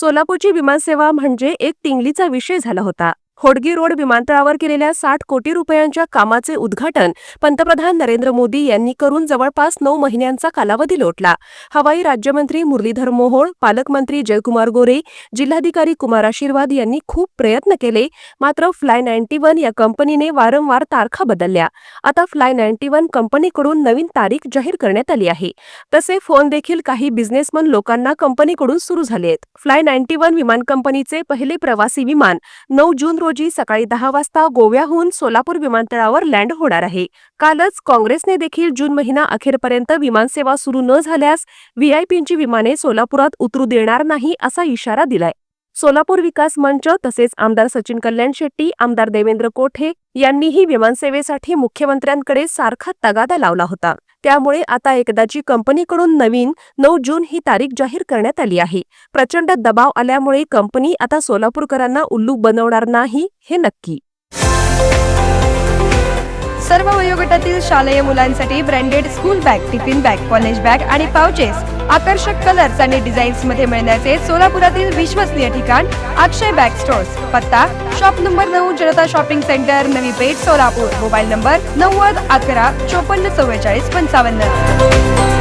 सोलापूरची विमानसेवा म्हणजे एक टिंगलीचा विषय झाला होता. होडगी रोड विमानतळावर केलेल्या साठ कोटी रुपयांच्या कामाचे उद्घाटन पंतप्रधान नरेंद्र मोदी यांनी करून जवळपास नऊ महिन्यांचा कालावधी लोटला. हवाई राज्यमंत्री मुरलीधर मोहोळ पालकमंत्री जयकुमार गोरे जिल्हाधिकारी कुमार आशीर्वाद यांनी खूप प्रयत्न केले मात्र फ्लाय नाईन्टी वन या कंपनीने वारंवार तारखा बदलल्या. आता फ्लाय नाईन्टी वन कंपनीकडून नवीन तारीख जाहीर करण्यात आली आहे. तसे फोन देखील काही बिझनेसमन लोकांना कंपनीकडून सुरू झाले आहेत फ्लाय नाईन्टी वन विमान कंपनीचे पहिले प्रवासी विमान नऊ जून रोजी सकाळी दहा वाजता गोव्याहून सोलापूर विमानतळावर लँड होणार आहे. कालच काँग्रेसने देखील जून महिना अखेरपर्यंत विमानसेवा सुरू न झाल्यास व्हीआयपींची विमाने सोलापुरात उतरू देणार नाही असा इशारा दिलाय. सोलापूर विकास मंच तसेच आमदार सचिन कल्याण शेट्टी आमदार देवेंद्र कोठे यांनीही विमानसेवेसाठी मुख्यमंत्र्यांकडे सारखा तगादा लावला होता. त्यामुळे आता एकदाची कंपनीकडून नवीन नऊ जून ही तारीख जाहीर करण्यात आली आहे. प्रचंड दबाव आल्यामुळे कंपनी आता सोलापूरकरांना उल्लू बनवणार नाही हे नक्की. सर्व वयोगटातील शालेय मुलांसाठी branded school bag tiffin bag college bag आणि पाउचेस आकर्षक कलर्स आणि डिझाईन्समध्ये मिळण्याचे सोलापुरातील विश्वसनीय ठिकाण अक्षय बॅग स्टोर्स पत्ता शॉप नंबर नऊ Janata shopping centre Navi Peth Solapur. Mobile number नव्वद अकरा चोपन्न चव्वेचाळीस पंचावन्न.